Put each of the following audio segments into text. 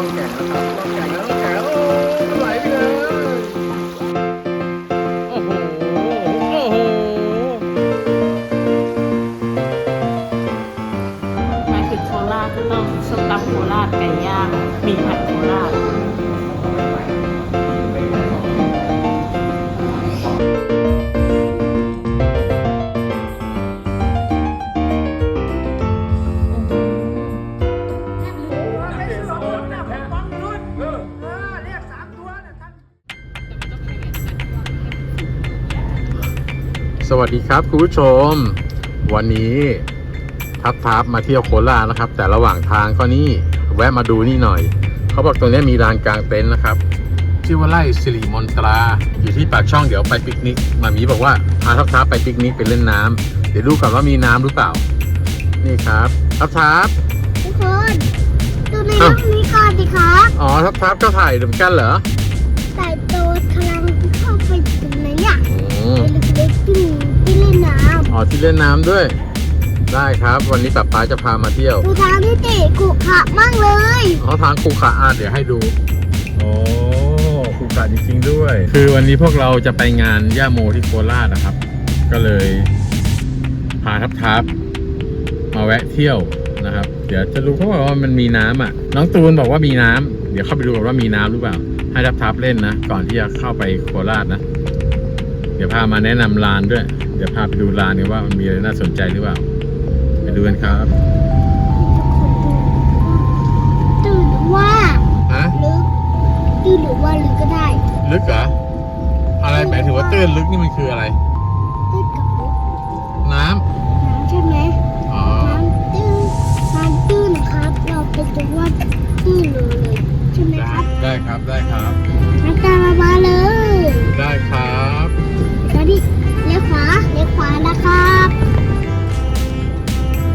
ต้องแก่แล้วครับต้องแก่แล้วแก่แล้วไหลไปเลยโอ้โหโอ้โหมาถึงโคราชก็ต้องส้มตำโคราชไก่ย่าง สวัสดีครับคุณผู้ชม วันนี้ทับทับมาเที่ยวโคราชนะครับ แต่ระหว่างทางก็นี่แวะมาดูนี่หน่อย เขาบอกตรงนี้มีลานกลางเต็นท์นะครับ ชื่อว่าไร่สิริมนตรา อยู่ที่ปากช่องเดี๋ยวไปปิกนิกมามีบอกว่าพาทับทับไปปิกนิกไปเล่นน้ำเดี๋ยวดูก่อนว่ามีน้ำหรือเปล่า นี่ครับ ทับทับทุกคนดูในอ้าวน้ำนี้ก่อนดิครับอ๋อทับทับก็ถ่ายเหมือนกันเหรอแต่ตัวกำลังเข้าไปตรงนั้นเนี่ย อ๋อที่เล่นน้ำด้วย ได้ครับ วันนี้ป๊าป๊าจะพามาเที่ยวำดูทางที่ติกุขะมากเลยอ๋อทางคูขาอาเดี๋ยวให้ดูโอ้คูขาจริงๆด้วย คือวันนี้พวกเราจะไปงานย่าโมที่โคราชนะครับ ก็เลยพาทับทับมาแวะเที่ยวนะครับ เดี๋ยวจะรู้เขาบอกว่ามันมีน้ำอะ น้องตูนบอกว่ามีน้ำเดี๋ยวเข้าไปดูกันว่ามีน้ำหรือเปล่า ให้ทับทับเล่นนะ ก่อนที่จะเข้าไปโคราชนะเดี๋ยวพามาแนะนำร้านด้วย เดี๋ยวพาไปดูร้านกันว่ามันมีอะไรน่าสนใจหรือเปล่า ไปดูกันครับตื่นหรือว่าฮะลึกตื่นหรือว่าลึกก็ได้ ลึกเหรอ อะไรหมายถึงว่าตื้นลึกนี่มันคืออะไร ตื้นกับลึกน้ำน้ำใช่ไหมอ๋อ น้ำตื้นน้ำตื้นนะครับ เราเป็นตัวว่าตื้นเลยใช่ไหมได้ครับได้ครับได้ครับน้ำตามมามาเลย ได้ครับ ตอนนี้เลี้ยวขวาเลี้ยวขวานะครับ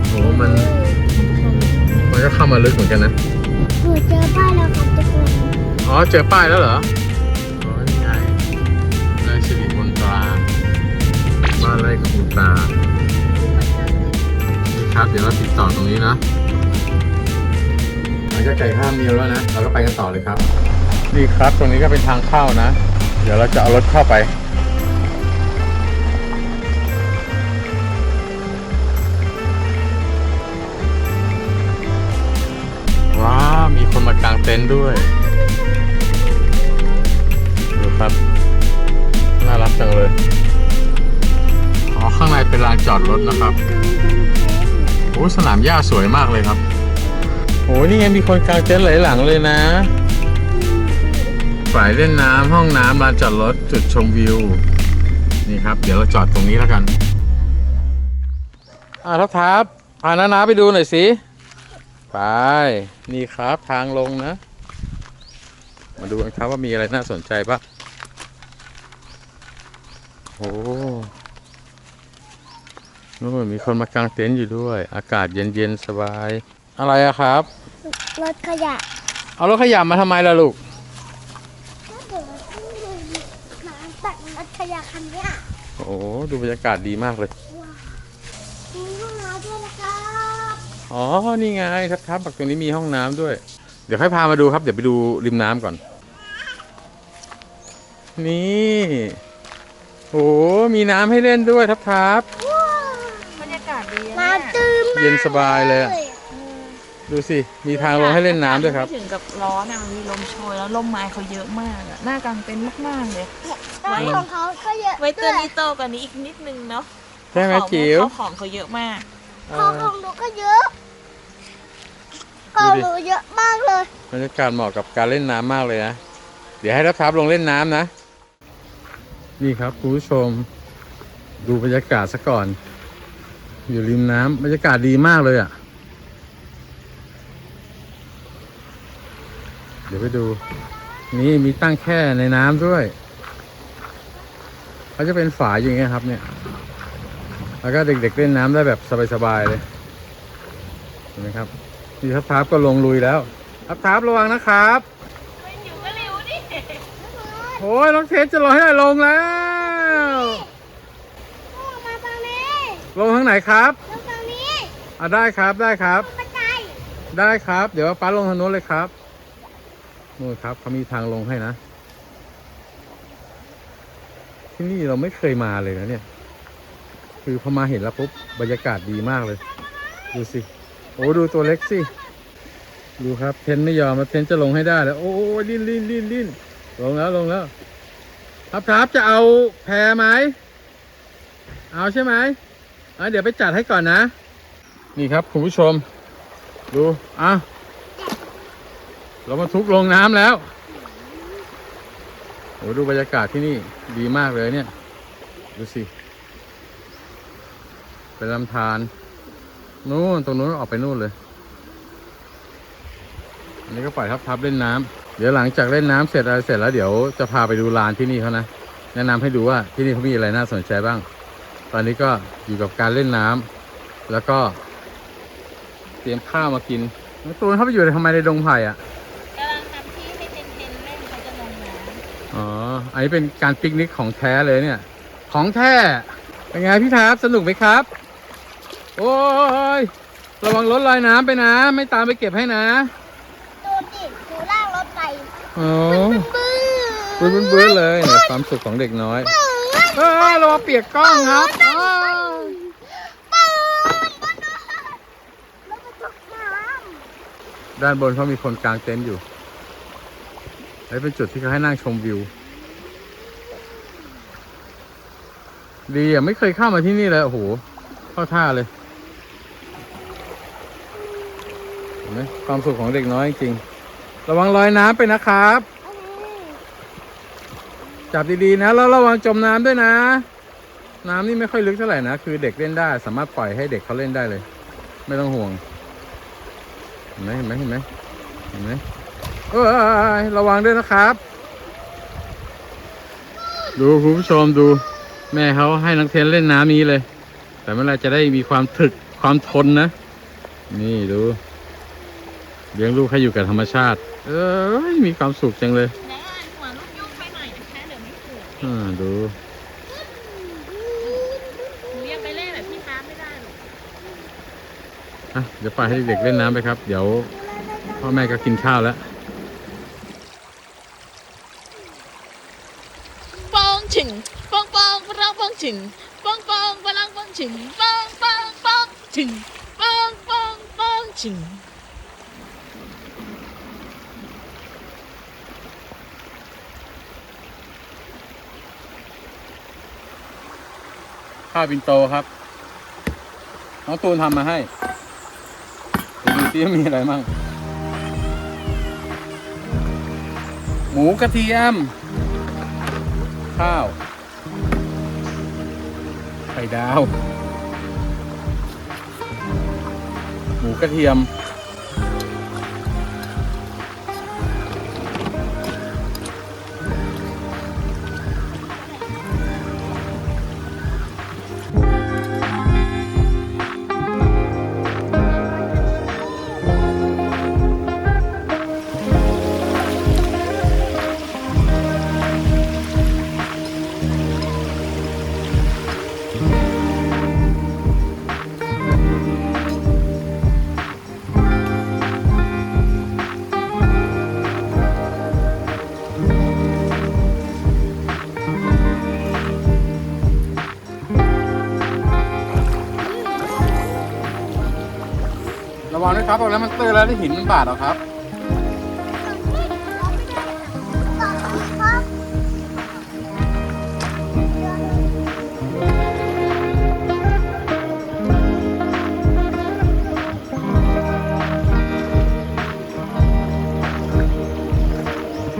โหมัน มันก็เข้ามาลึกเหมือนกันนะเผื่อเจอป้ายแล้วครับทุกคนอ๋อเจอป้ายแล้วเหรออ๋อนี่ไงนายสิริมนตราบ้านไร่กับคุณตานี่ครับ เดี๋ยวเราติดต่อตรงนี้นะหลังจากไก่ข้ามเนียวแล้วนะเราก็ไปกันต่อเลยครับ นี่ครับตรงนี้ก็เป็นทางเข้านะ เดี๋ยวเราจะเอารถเข้าไป เต็นท์ด้วย ดูครับ น่ารักจังเลย อ๋อ ข้างในเป็นลานจอดรถนะครับ โอ้สนามหญ้าสวยมากเลยครับโอ้นี่ไงมีคนกางเต็นท์หลายหลังเลยนะฝ่ายเล่นน้ำห้องน้ำลานจอดรถจุดชมวิว นี่ครับ เดี๋ยวเราจอดตรงนี้แล้วกัน อ่าทับทับพานานาไปดูหน่อยสิ ไป นี่ครับทางลงนะ มาดูกันครับว่ามีอะไรน่าสนใจบ้างโอ้นู่นมีคนมากางเต็นท์อยู่ด้วย อากาศเย็นๆสบาย อะไรอะครับ รถขยะ เอารถขยะมาทำไมล่ะลูกถ้าเกิดน้ำตักรถขยะคันเนี้ยโอ้ดูบรรยากาศดีมากเลย มีห้องน้ำด้วยนะครับ อ๋อ นี่ไงทับทับปักตรงนี้มีห้องน้ำด้วย เดี๋ยวค่อยพามาดูครับ เดี๋ยวไปดูริมน้ำก่อน นี่โอ้มีน้ำให้เล่นด้วยทับทับบรรยากาศดีน้ำตื้นมากเย็นสบายเลยอะดูสิ มีทางลงให้เล่นน้ำด้วยครับไม่ถึงกับร้อนอะมันมีลมโชยแล้วลมไม้เขาเยอะมากอะหน้ากลางเต็นท์มากๆเลยร้านของเขาก็เยอะไว้ตัวด้วยนี้โตกว่านี้อีกนิดนึงเนาะใช่ไหมของจิ๋วเขาของเขาเยอะมากเอของอของหนูก็เยอะ ของหนูเยอะมากเลยบรรยากาศเหมาะกับการเล่นน้ำมากเลยนะ เดี๋ยวให้ทับทับลงเล่นน้ำนะ นี่ครับคุณผู้ชม ดูบรรยากาศซะก่อน อยู่ริมน้ำบรรยากาศดีมากเลยอะ เดี๋ยวไปดู นี่มีตั้งแค่ในน้ำด้วยเขาจะเป็นฝายอย่างเงี้ยครับเนี่ย แล้วก็เด็กๆเล่นน้ำได้แบบสบายๆเลยเห็นไหมครับ นี่ทับทับก็ลงลุยแล้วทับทับระวังนะครับโอ้ยน้องเทสจะลอยให้ลงแล้ว มาตรงนี้ลงทางไหนครับตรงนี้อะได้ครับได้ครับ บันไดได้ครับ เดี๋ยวป้าลงทางโน้นเลยครับนู่นครับเขามีทางลงให้นะ ที่นี่เราไม่เคยมาเลยนะเนี่ย คือพอมาเห็นแล้วปุ๊บบรรยากาศดีมากเลย ดูสิ โอ้ดูตัวเล็กสิ ดูครับเทนไม่ยอมมาเทนจะลงให้ได้แล้วโอ้ยลิ้นลิ้นลิ้นลิ้นลงแล้วลงแล้วครับครับจะเอาแพรไหม เอาใช่ไหมอะเดี๋ยวไปจัดให้ก่อนนะ นี่ครับคุณผู้ชม ดูอะเรามาทุกลงน้ำแล้วโอ้ดูบรรยากาศที่นี่ดีมากเลยเนี่ย ดูสิ เป็นลำธาร นู่นตรงนู้นออกไปนู่นเลย อันนี้ก็ปล่อยทับทับๆเล่นน้ำเดี๋ยวหลังจากเล่นน้ำเสร็จอะไรเสร็จแล้วเดี๋ยวจะพาไปดูลานที่นี่เขานะ แนะนำให้ดูว่าที่นี่เขามีอะไรน่าสนใจบ้าง ตอนนี้ก็อยู่กับการเล่นน้ำแล้วก็ เตรียมข้าวมากินน้องตูนเขาไปอยู่ทำไมในดงไผ่อะกำลังทำที่ให้เทนเทนเล่นเขาจะลงน้ำอ๋อ อันนี้เป็นการปิกนิกของแท้เลยเนี่ย ของแท้เป็นไงพี่ทับสนุกไหมครับ โอ้ย ระวังรถลอยน้ำไปนะ ไม่ตามไปเก็บให้นะดูดิดูล่างรถไปโอ้บื้อบื้นบื้นๆเลยเนี่ยความสุขของเด็กน้อยเอ้ยระวังเปียกกล้องครับอ้าวแล้วก็ตกน้ด้านบนเขามีคนกางเต็นท์อยู่อันนี้เป็นจุดที่เขาให้นั่งชมวิว ดีอะ ไม่เคยเข้ามาที่นี่เลย โอ้โห เข้าท่าเลย ไหมความสุขของเด็กน้อยจริง ระวังลอยน้ำไปนะครับ จับดีๆนะ แล้วระวังจมน้ำด้วยนะ น้ำนี่ไม่ค่อยลึกเท่าไหร่นะ คือเด็กเล่นได้ สามารถปล่อยให้เด็กเขาเล่นได้เลย ไม่ต้องห่วง เห็นไหมเห็นไหมเห็นไหมเห็นไหมเอ้ยระวังด้วยนะครับ ดูคุณผู้ชมดู แม่เขาให้นักเทนเล่นน้ำนี้เลย แต่เมื่อไรจะได้มีความถึกความทนนะ นี่ดู เลี้ยงลูกให้อยู่กับธรรมชาติ เอ้ยมีความสุขจังเลยไหนอ่านหัวลูกยุ่งไปหน่อยนะคะเดี๋ยวไม่ถูกอ่าดูหนูยังไปเล่นแบบพี่ฟ้าไม่ได้หรอกอะเดี๋ยวปล่อยให้เด็กๆเล่นน้ำไปครับ เดี๋ยวพ่อแม่ก็กินข้าวแล้ว ปองฉิงปองปองปองปองฉิงปองปองปองปองฉิงปองปองปองฉิงปองปองปองฉิง ข้าวบินโตครับ น้องตูนทำมาให้ดูซิมีอะไรมั่ง หมูกระเทียม ข้าว ไข่ดาว หมูกระเทียม ครับบอกแล้วมันเตื้นแล้วที่หินมันบาดเอครับ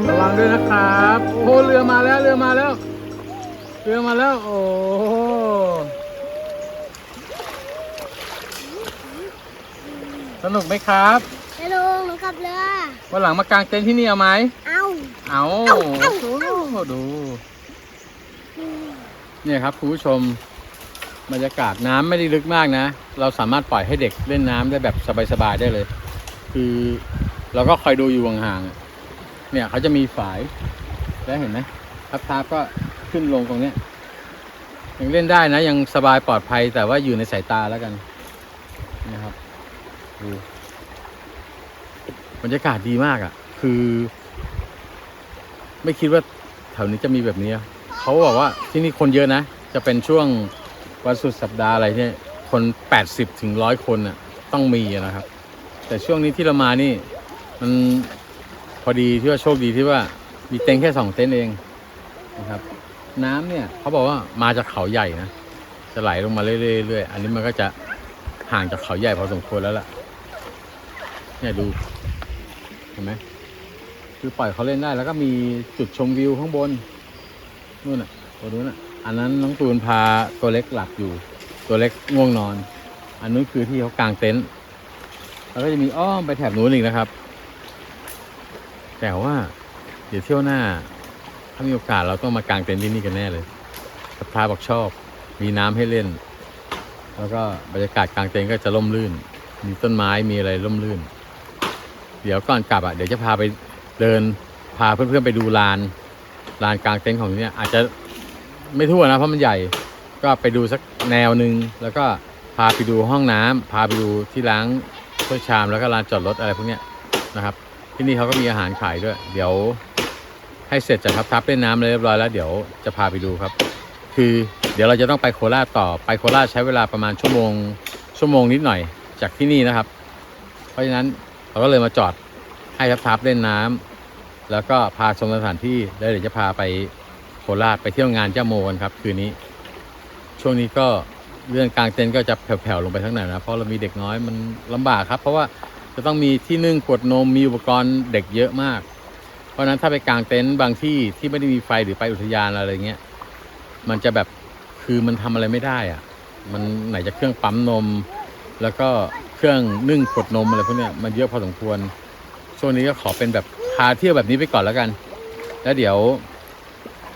ระวังด้วยนะครับ โอ้โหเรือมาแล้วเรือมาแล้ว เรือมาแล้ว โอ้โห สนุกไหมครับไปลงหนูขับเรือ วันหลังมากางเต็นท์ที่นี่เอาไหม เอาเอาเอาเอาโอ้โหดูเนี่ยครับคุณผู้ชมบรรยากาศน้ำไม่ได้ลึกมากนะ เราสามารถปล่อยให้เด็กเล่นน้ำได้แบบสบายๆได้เลย คือเราก็คอยดูอยู่ห่างๆอะเนี่ยเขาจะมีฝาย แล้วเห็นไหมทับทาก็ขึ้นลงตรงเนี้ยยังเล่นได้นะ ยังสบายปลอดภัยแต่ว่าอยู่ในสายตาแล้วกันนะครับ ดูบรรยากาศดีมากอะ่ะ คือ ไม่คิดว่าแถวนี้จะมีแบบนี้เขาบอกว่าที่นี่คนเยอะนะ จะเป็นช่วงวันสุดสัปดาห์อะไรเนี่ยคน80ถึงร้อยคนน่ะ ต้องมีนะครับ แต่ช่วงนี้ที่เรามานี่ มันพอดีที่ว่าโชคดีที่ว่า มีเต็นท์แค่สองเต็นท์เองนะครับ น้ำเนี่ยเขาบอกว่ามาจากเขาใหญ่นะจะไหลลงมาเรื่อยๆอันนี้มันก็จะห่างจากเขาใหญ่พอสมควรแล้วล่ะ เนี่ยดู เห็นไหมคือปล่อยเขาเล่นได้ แล้วก็มีจุดชมวิวข้างบนนู่นน่ะตัวนู้นน่ะ อันนั้นน้องตูนพาตัวเล็กหลับอยู่ ตัวเล็กง่วงนอน อันนู้นคือที่เขากางเต็นท์แล้วก็จะมีอ้อมไปแถบนู้นอีกนะครับ แต่ว่า เดี๋ยวเที่ยวหน้า ถ้ามีโอกาสเราต้องมากางเต็นท์ที่นี่กันแน่เลยสัพาบอกชอบ มีน้ำให้เล่น แล้วก็บรรยากาศกลางเต็นท์ก็จะร่มรื่น มีต้นไม้มีอะไรร่มรื่น เดี๋ยวก่อนกลับอะเดี๋ยวจะพาไปเดินพาเพื่อนๆไปดูลานลานกลางเต็นท์ของที่เนี่ยอาจจะไม่ทั่วนะเพราะมันใหญ่ ก็ไปดูสักแนวหนึ่งแล้วก็พาไปดูห้องน้ำพาไปดูที่ล้างถ้วยชามแล้วก็ลานจอดรถอะไรพวกเนี้ยนะครับ ที่นี่เขาก็มีอาหารขายด้วย เดี๋ยวให้เสร็จจากทับทับเล่นน้ำเรียบร้อยแล้วเดี๋ยวจะพาไปดูครับ คือเดี๋ยวเราจะต้องไปโคราชต่อไปโคราชใช้เวลาประมาณชั่วโมงชั่วโมงนิดหน่อยจากที่นี่นะครับ เพราะฉะนั้น เราก็เลยมาจอดให้ทับทับเล่นน้ำแล้วก็พาชมสถานที่แล้วเดี๋ยวจะพาไปโคราชไปเที่ยวงานเจ้าโมกันครับ คืนนี้ ช่วงนี้ก็เรื่องกลางเต็นท์ก็จะแผ่วๆลงไปทั้งไหนนะเพราะเรามีเด็กน้อยมันลำบากครับ เพราะว่าจะต้องมีที่นึ่งขวดนมมีอุปกรณ์เด็กเยอะมาก เพราะฉะนั้นถ้าไปกางเต็นท์บางที่ที่ไม่ได้มีไฟหรือไปอุทยานอะไรเงี้ยมันจะแบบคือมันทำอะไรไม่ได้อะมันไหนจะเครื่องปั๊มนม แล้วก็ เครื่องนึ่งขวดนมอะไรพวกเนี้ยมันเยอะพอสมควร ช่วงนี้ก็ขอเป็นแบบพาเที่ยวแบบนี้ไปก่อนแล้วกัน แล้วเดี๋ยว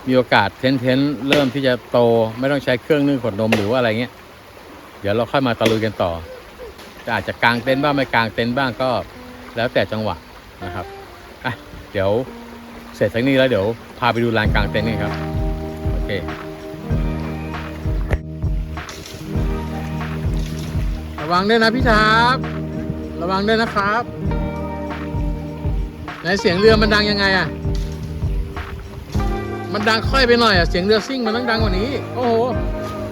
มีโอกาสเทนเทนเริ่มที่จะโตไม่ต้องใช้เครื่องนึ่งขวดนมหรือว่าอะไรเงี้ย เดี๋ยวเราค่อยมาตะลุยกันต่อจะอาจจะกางเต็นท์บ้างไม่กางเต็นท์บ้างก็ แล้วแต่จังหวะนะครับอะเดี๋ยวเสร็จจากนี้แล้วเดี๋ยวพาไปดูลานกลางเต็นท์นี่ครับ โอเค วังด้วยนะพี่ชาบระวังด้วยนะครับไหนเสียงเรือมันดังยังไงอะมันดังค่อยไปหน่อยอะเสียงเรือซิ่งมันต้องดังกว่านี้ โอ้โห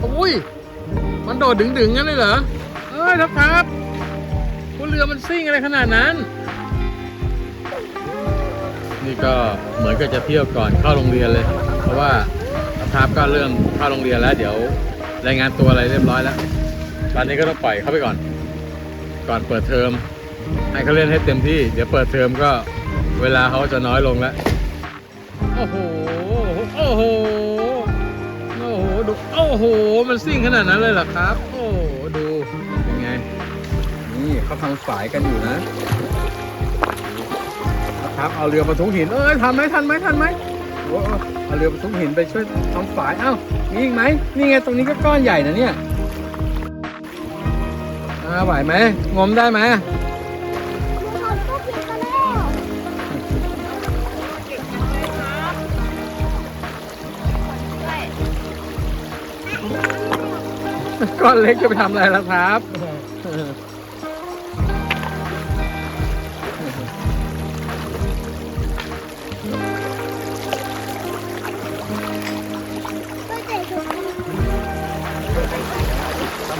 โอ้ย มันโดดดึงๆงั้นเลยเหรอ เอ้ยทับทับคุณเรือมันซิ่งอะไรขนาดนั้น นี่ก็เหมือนกับจะเที่ยวก่อนเข้าโรงเรียนเลย เพราะว่าทับก็เริ่มเข้าโรงเรียนแล้ว เดี๋ยวรายงานตัวอะไรเรียบร้อยแล้ว ตอนนี้ก็ต้องปล่อยเขาไปก่อน ก่อนเปิดเทอม ให้เขาเล่นให้เต็มที่ เดี๋ยวเปิดเทอมก็เวลาเขาจะน้อยลงแล้ว โอ้โห โอ้โห โอ้โห ดู โอ้โห มันซิ่งขนาดนั้นเลยเหรอครับ โอ้โห ดู เป็นไง นี่เขาทำฝายกันอยู่นะ ครับ เอาเรือบรรทุกหิน เอ้ยทันไหมทันไหมทันไหมเอาเรือบรรทุกหินไปช่วยทำฝาย เอ้า มีอีกไหม นี่ไง ตรงนี้ก็ก้อนใหญ่นะเนี่ย อ่าไหวไหมงมได้ไหมก้อนเล็กจะไปทำอะไรล่ะครับ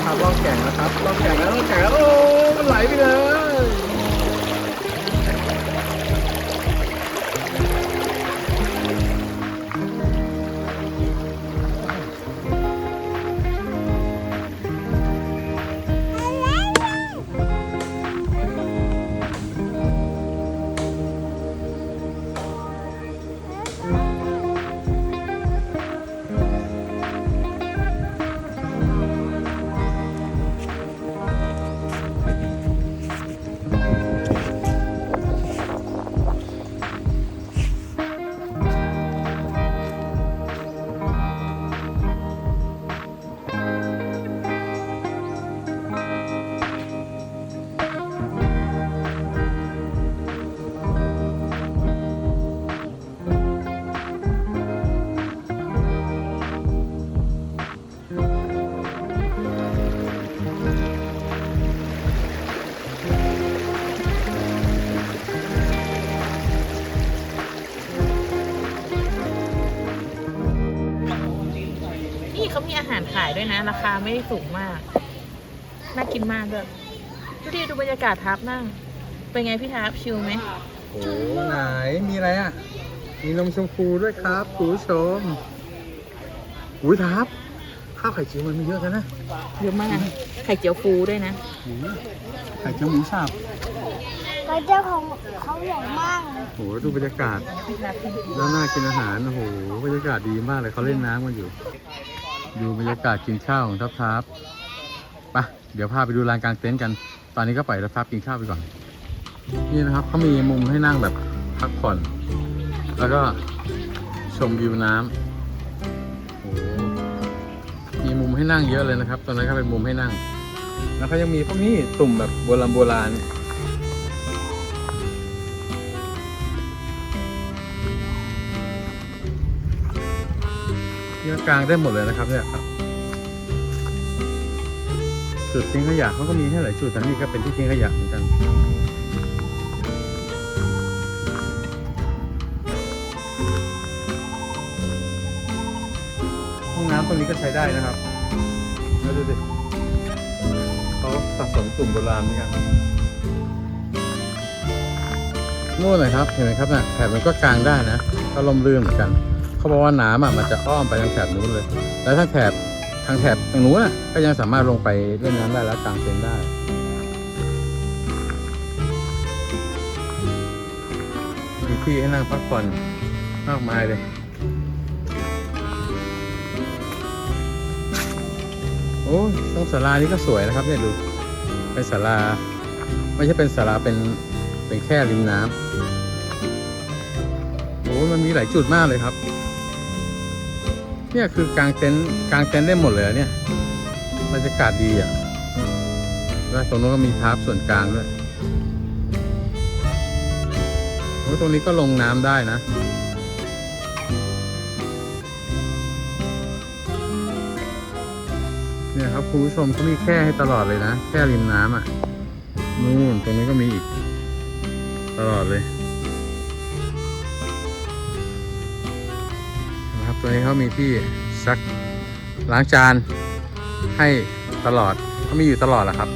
ครับล่องแก่งนะครับล่องแก่งแล้วล่องแก่งแล้วโอ้มันไหลไปเลยาหารขายด้วยนะ ราคาไม่ได้สูงมาก น่ากินมากด้วยดูดิดูบรรยากาศทับนั่ง เป็นไงพี่ทับชิลไหมโอ้ไหนมีอะไรอะ มีนมชมพูด้วยครับคุณผู้ชมอุ้ยทับ ข้าวไข่เจียวมันมีเยอะกันนะเยอะมากไข่เจียวฟูด้วยนะอืมไข่เจียวหมูสับก็เจ้าของเขาใหญ่มากเลยโอ้โหดูบรรยากาศแล้วน่ากินอาหาร โอ้โห บรรยากาศดีมากเลยเขาเล่นน้ำกันอยู่ ดูบรรยากาศกินข้าวของทับทับไปะเดี๋ยวพาไปดูลานกลางเต็นท์กัน ตอนนี้ก็ปล่อยทับทับกินข้าวไปก่อน นี่นะครับเขามีมุมให้นั่งแบบพักผ่อน แล้วก็ชมวิวน้ำโอ้มีมุมให้นั่งเยอะเลยนะครับตรงนั้นก็เป็นมุมให้นั่ง แล้วก็ยังมีพวกนี้ตุ่มแบบโบราณโบราณี่ยกลางได้หมดเลยนะครับเนี่ยครับ จุดทิ้งขยะเขาก็มีให้หลายจุดแต่นี่ก็เป็นที่ทิ้งขยะเหมือนกันห้องน้ำตรงนี้ก็ใช้ได้นะครับแล้วดูดิเขาสะสมกลุ่มโบราณเหมือนกันนู่นหน่อยครับ เห็นไหมครับน่ะแถบมันก็กลางได้นะ ก็ลมลื่นเหมือนกัน เขาบอกว่าน้ำอะมันจะอ้อมไปทางแถบนู้นเลย แล้วทางแถบทางแถบตรงนู้นก็ยังสามารถลงไปเล่นน้ำได้แล้วกางเต็นท์ได้มีที่ให้นั่งพักผ่อนมากมายเลยโอ้ยตรงศาลานี้ก็สวยนะครับเนี่ยดู เป็นศาลา ไม่ใช่เป็นศาลาเป็นเป็นแค่ริมน้ำโอ้ยมันมีหลายจุดมากเลยครับ เนี่ยคือกางเต็นท์กางเต็นท์ได้หมดเลยเนี่ยบรรยากาศดีอะแล้วตรงนู้นก็มีทาร์ปส่วนกลางด้วยโอ้ยตรงนี้ก็ลงน้ำได้นะเนี่ยครับคุณผู้ชมเขามีแค่ให้ตลอดเลยนะ แค่ริมน้ำอะนู่นตรงนี้ก็มีอีก ตลอดเลย ตัวนี้เขามีที่ซักล้างจานให้ตลอดเขามีอยู่ตลอดแหละครับ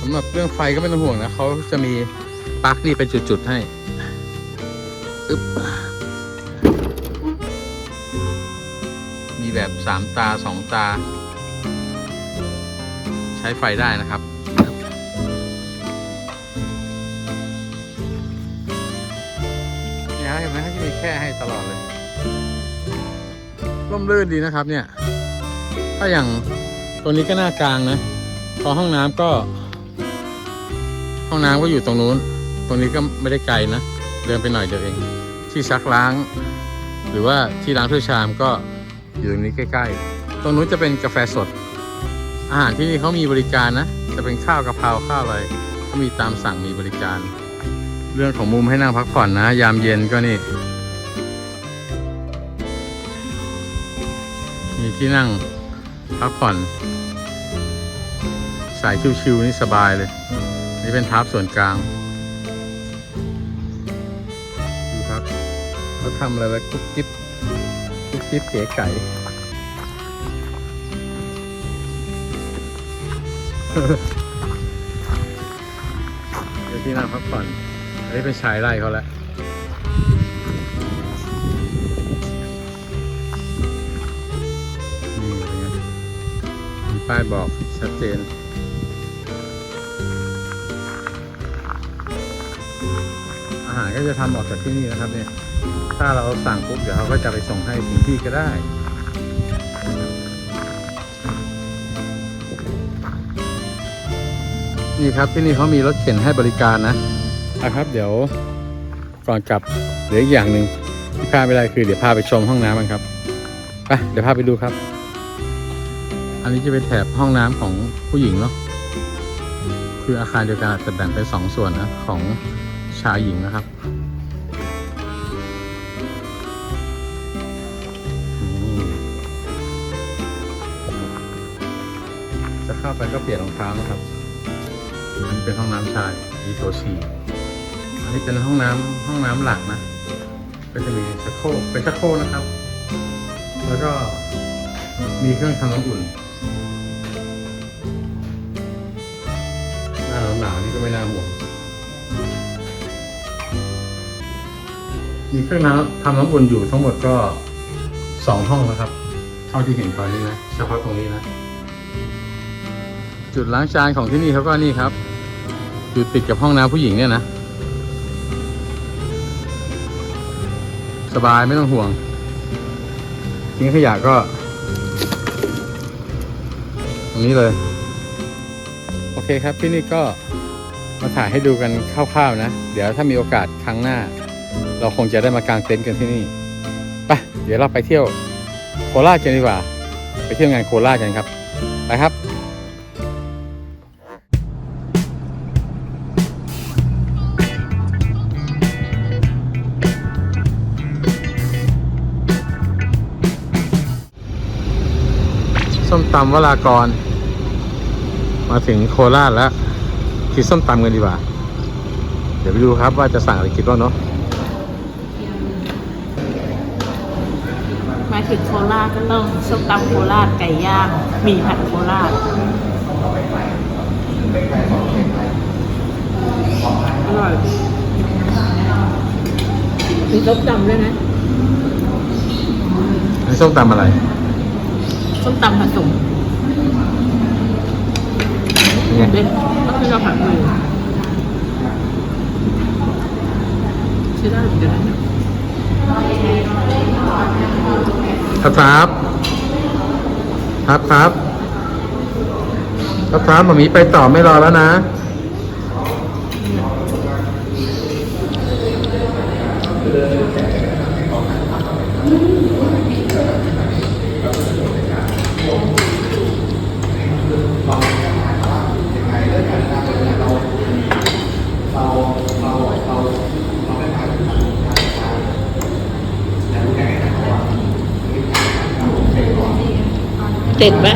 สำหรับเรื่องไฟก็ไม่ต้องห่วงนะเขาจะมีปลั๊กนี่เป็นจุดๆให้อึ๊บมีแบบ3ตา2ตา ใช้ไฟได้นะครับ แค่ให้ตลอดเลย ร่มรื่นดีนะครับเนี่ย ถ้าอย่างตัวนี้ก็หน้ากลางนะ พอห้องน้ำก็ ห้องน้ำก็อยู่ตรงนู้น ตรงนี้ก็ไม่ได้ไกลนะ เดินไปหน่อยเดียวเอง ที่ซักล้าง หรือว่าที่ล้างถ้วยชามก็อยู่ตรงนี้ใกล้ ๆ ตรงนู้นจะเป็นกาแฟสด อาหารที่นี่เขามีบริการนะ จะเป็นข้าวกะเพราข้าวอะไรเขามีตามสั่งมีบริการ เรื่องของมุมให้นั่งพักผ่อนนะ ยามเย็นก็นี่ ที่นั่งพักผ่อน สายชิวๆนี่สบายเลย นี่เป็นทับส่วนกลางดูครับเขาทำอะไรไว้กุ๊บกิ๊บกุ๊บกิ๊บเก๋ไก่เดี๋ยวที่นั่งพักผ่อนอันนี้เป็นชายไร่เขาแล้ว ป้ายบอกชัดเจน อาหารก็จะทำออกจากที่นี่นะครับเนี่ย ถ้าเราสั่งปุ๊บเดี๋ยวเขาก็จะไปส่งให้ถึงที่ก็ได้นี่ครับที่นี่เขามีรถเข็นให้บริการนะนะครับ เดี๋ยวก่อนกลับเหลืออีกอย่างหนึ่งที่พลาดไม่ได้คือเดี๋ยวพาไปชมห้องน้ำกันครับไปเดี๋ยวพาไปดูครับ อันนี้จะเป็นแถบห้องน้ำของผู้หญิงเนาะคืออาคารเดียวกันแต่แบ่งเป็นสองส่วนนะของชายหญิงนะครับจะเข้าไปก็เปลี่ยนรองเท้านะครับอันนี้เป็นห้องน้ำชายอีโทชีอันนี้เป็นห้องน้ำห้องน้ำหลักนะก็จะมีชักโครกเป็นชักโครกนะครับ แล้วก็มีเครื่องทำน้ำอุ่น หนาวนี่ก็ไม่น่าห่วง มีเครื่องน้ำทำน้ำอุ่นอยู่ทั้งหมดก็สองห้องนะครับ เท่าที่เห็นตอนนี้นะ เฉพาะตรงนี้นะ จุดล้างจานของที่นี่เขาก็นี่ครับ อยู่ติดกับห้องน้ำผู้หญิงเนี่ยนะ สบายไม่ต้องห่วงทิ้งขยะก็ ตรงนี้เลย โอเคครับที่นี่ก็ มาถ่ายให้ดูกันคร่าวๆนะ เดี๋ยวถ้ามีโอกาสครั้งหน้า เราคงจะได้มากางเต็นท์กันที่นี่ไปเดี๋ยวเราไปเที่ยวโคราชกันดีกว่า ไปเที่ยวงานโคราชกันครับ ไปครับส้มตำวรากร มาถึงโคราชแล้ว กินส้มตำกันดีกว่า เดี๋ยวไปดูครับว่าจะสั่งอะไรกินบ้างเนาะมาถึงโคราชก็ต้องส้มตำโคราชไก่ย่างหมี่ผัดโคราชอร่อยมีส้มตำด้วยนะนี่ส้มตำอะไร ส้มตำผสมเนี่ยเป็น ก็คือเราผัดมือใช้ได้เหมือนกันนะครับครับครับครับครับมามีไปต่อไม่รอแล้วนะ เด็ดไหม